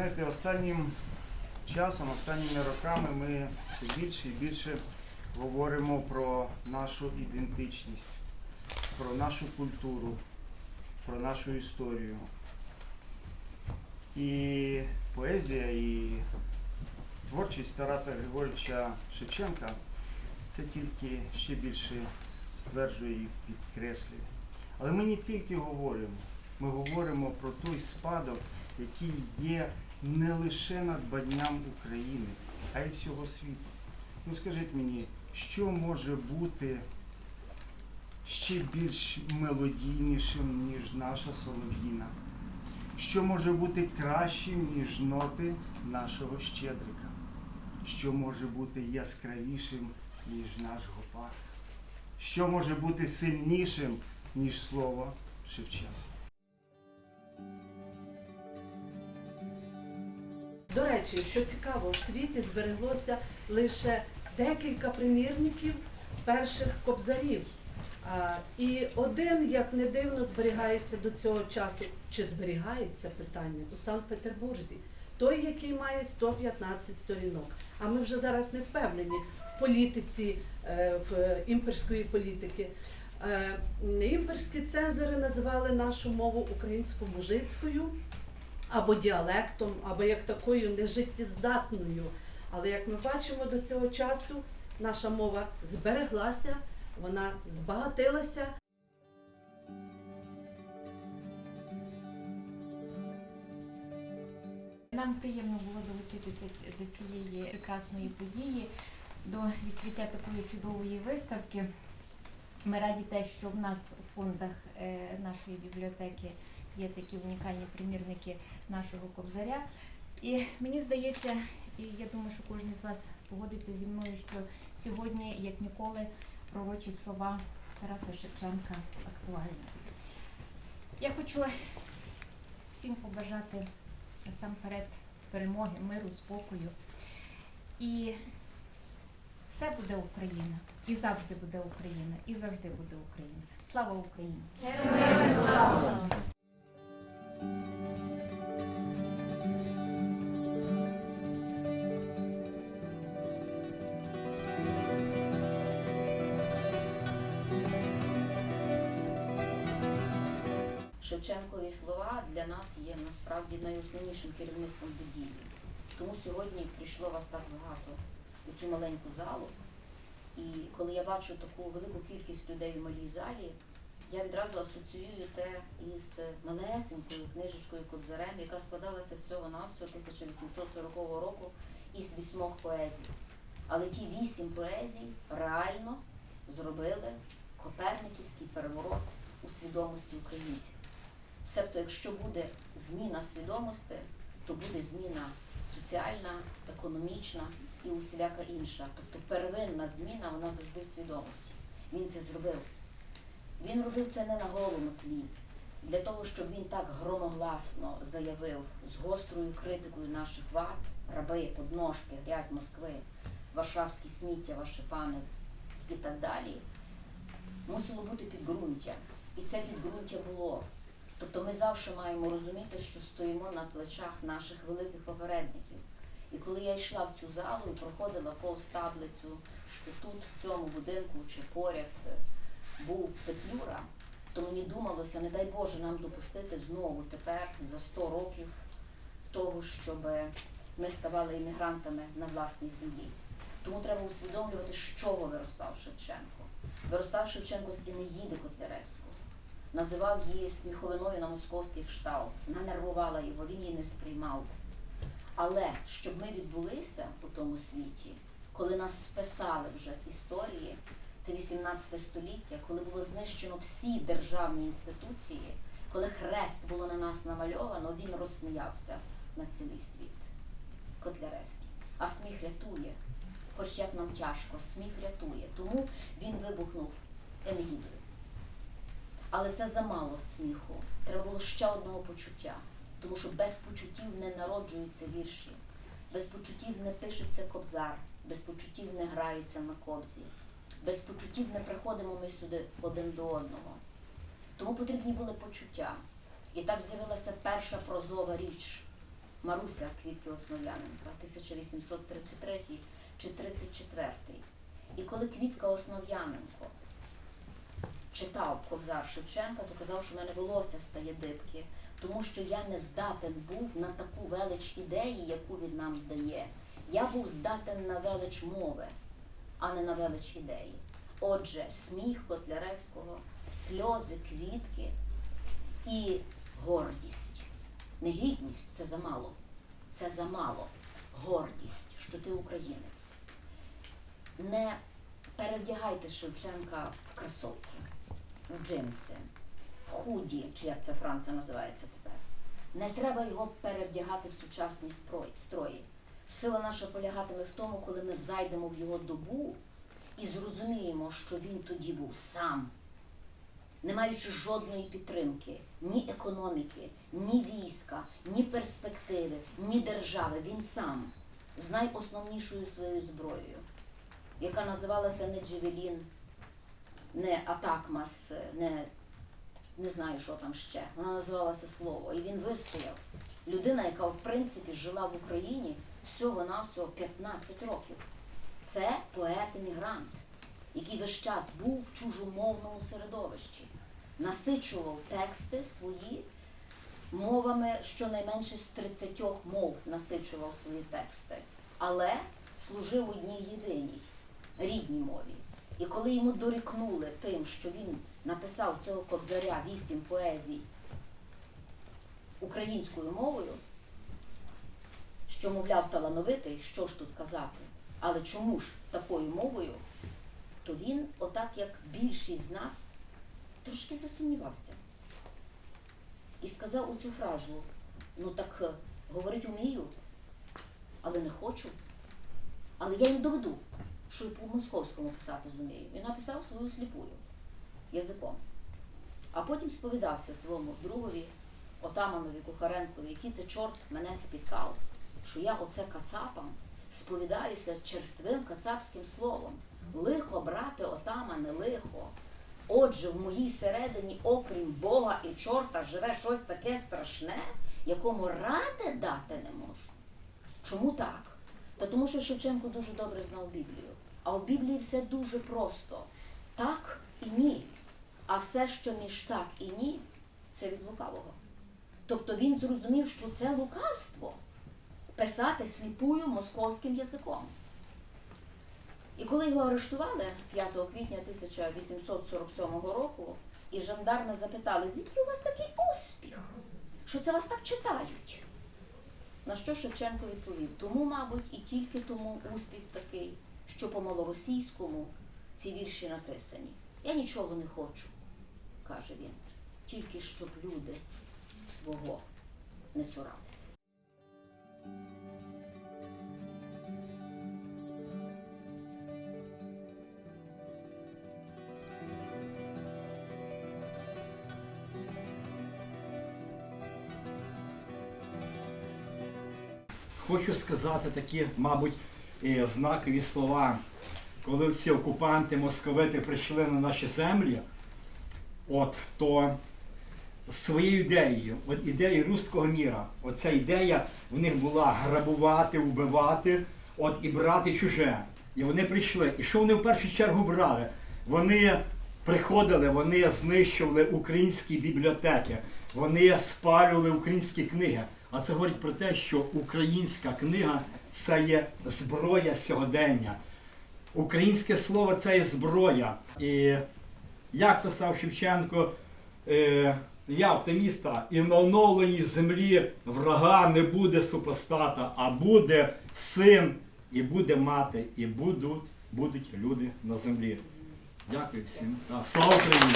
Знаєте, останнім часом, останніми роками ми все більше і більше говоримо про нашу ідентичність, про нашу культуру, про нашу історію. І поезія, і творчість Тараса Григоровича Шевченка це тільки ще більше стверджує і підкреслює. Але ми не тільки говоримо, ми говоримо про той спадок, який є не лише надбанням України, а й всього світу. Ну скажіть мені, що може бути ще більш мелодійнішим, ніж наша солов'їна? Що може бути кращим, ніж ноти нашого щедрика? Що може бути яскравішим, ніж наш гопак? Що може бути сильнішим, ніж слово Шевченка? До речі, що цікаво, в світі збереглося лише декілька примірників перших кобзарів. А, і один, як не дивно, зберігається до цього часу, чи зберігається питання у Санкт-Петербурзі, той, який має 115 сторінок. А ми вже зараз не впевнені в політиці, е, в імперської політики. Е, Імперські цензори називали нашу мову українсько-мужицькою або діалектом, або як такою нежиттєздатною. Але як ми бачимо до цього часу, наша мова збереглася, вона збагатилася. Нам приємно було долучитися до цієї прекрасної події, до відкриття такої чудової виставки. Ми раді те, що в нас у фондах е, нашої бібліотеки є такі унікальні примірники нашого кобзаря. І мені здається, і я думаю, що кожен з вас погодиться зі мною, що сьогодні, як ніколи, пророчі слова Тараса Шевченка актуальні. Я хочу всім побажати насамперед перемоги, миру, спокою. І все буде Україна, і завжди буде Україна, і завжди буде Україна. Слава Україні! Шевченкові слова для нас є насправді найосновнішим керівництвом події. Тому сьогодні прийшло вас так багато у цю маленьку залу. І коли я бачу таку велику кількість людей в малій залі, я відразу асоціюю те із малесенькою книжечкою Кобзарем, яка складалася всього навсього 1840 року із вісьмох поезій. Але ті вісім поезій реально зробили коперниківський переворот у свідомості українців. Себто, якщо буде зміна свідомості, то буде зміна соціальна, економічна і усіляка інша. Тобто первинна зміна, вона завжди в свідомості. Він це зробив. Він робив це не на голому тлі, для того, щоб він так громогласно заявив з гострою критикою наших вад, раби, подножки, грязь Москви, варшавські сміття, ваші пани і так далі, мусило бути підґрунтя. І це підґрунтя було. Тобто ми завжди маємо розуміти, що стоїмо на плечах наших великих попередників. І коли я йшла в цю залу і проходила повз таблицю, що тут, в цьому будинку чи поряд був Петлюра, то мені думалося, не дай Боже нам допустити знову тепер за 100 років того, щоб ми ставали іммігрантами на власній землі. Тому треба усвідомлювати, з чого виростав Шевченко. Виростав Шевченко з Інеїди Котляревського називав її сміховиною на московський кшталт, нанервувала його, він її не сприймав. Але щоб ми відбулися у тому світі, коли нас списали вже з історії, це 18 століття, коли було знищено всі державні інституції, коли хрест було на нас намальовано, він розсміявся на цілий світ. Котляревський. А сміх рятує, хоч як нам тяжко, сміх рятує. Тому він вибухнув Енеїдою. Але це замало сміху. Треба було ще одного почуття. Тому що без почуттів не народжуються вірші, без почуттів не пишеться кобзар, без почуттів не граються на кобзі, без почуттів не приходимо ми сюди один до одного. Тому потрібні були почуття. І так з'явилася перша прозова річ Маруся Квітки Основ'яненка, 1833 чи 34. І коли Квітка Основ'яненко читав Кобзар Шевченка, то казав, що в мене волосся стає дибки, тому що я не здатен був на таку велич ідеї, яку він нам дає. Я був здатен на велич мови, а не на велич ідеї. Отже, сміх Котляревського, сльози, квітки і гордість. Не гідність це замало. Це замало. Гордість, що ти українець. Не перевдягайте Шевченка в кросовки, в джинси, в худі, чи як це Франція називається тепер. Не треба його перевдягати в сучасні строї. Сила наша полягатиме в тому, коли ми зайдемо в його добу і зрозуміємо, що він тоді був сам, не маючи жодної підтримки, ні економіки, ні війська, ні перспективи, ні держави. Він сам з найосновнішою своєю зброєю, яка називалася не Джевелін, не Атакмас, не, не знаю, що там ще. Вона називалася Слово. І він вистояв. Людина, яка в принципі жила в Україні всього-навсього 15 років. Це поет-емігрант, який весь час був в чужомовному середовищі, насичував тексти свої мовами щонайменше з 30 мов насичував свої тексти, але служив одній єдиній рідній мові. І коли йому дорікнули тим, що він написав цього кобзаря вісім поезій українською мовою, що, мовляв, талановитий, що ж тут казати, але чому ж такою мовою, то він, отак як більшість з нас, трошки засумнівався. І сказав оцю фразу, ну так е, говорить умію, але не хочу. Але я їм доведу, що і по-московському писати зумію. І написав свою сліпую язиком. А потім сповідався своєму другові, отаманові Кухаренкові, який це чорт мене спіткав, що я оце кацапам сповідаюся черствим кацапським словом. Лихо, брате, отамане, лихо. Отже, в моїй середині, окрім Бога і чорта, живе щось таке страшне, якому ради дати не можу. Чому так? Та тому що Шевченко дуже добре знав Біблію. А в Біблії все дуже просто. Так і ні. А все, що між так і ні, це від лукавого. Тобто він зрозумів, що це лукавство писати сліпую московським язиком. І коли його арештували 5 квітня 1847 року, і жандарми запитали, звідки у вас такий успіх? Що це вас так читають? На що Шевченко відповів? Тому, мабуть, і тільки тому успіх такий, що по малоросійському ці вірші написані. Я нічого не хочу, каже він, тільки щоб люди свого не цуралися. Хочу сказати такі, мабуть, е, знакові слова. Коли ці окупанти, московити прийшли на наші землі, от, то своєю ідеєю, от ідеєю руського міра, оця ідея в них була грабувати, вбивати, от і брати чуже. І вони прийшли. І що вони в першу чергу брали? Вони приходили, вони знищували українські бібліотеки, вони спалювали українські книги. А це говорить про те, що українська книга це є зброя сьогодення. Українське слово це є зброя. І як писав Шевченко, е, я оптиміста, і на оновленій землі врага не буде супостата, а буде син, і буде мати, і будуть, будуть люди на землі. Дякую всім. та Слава Україні!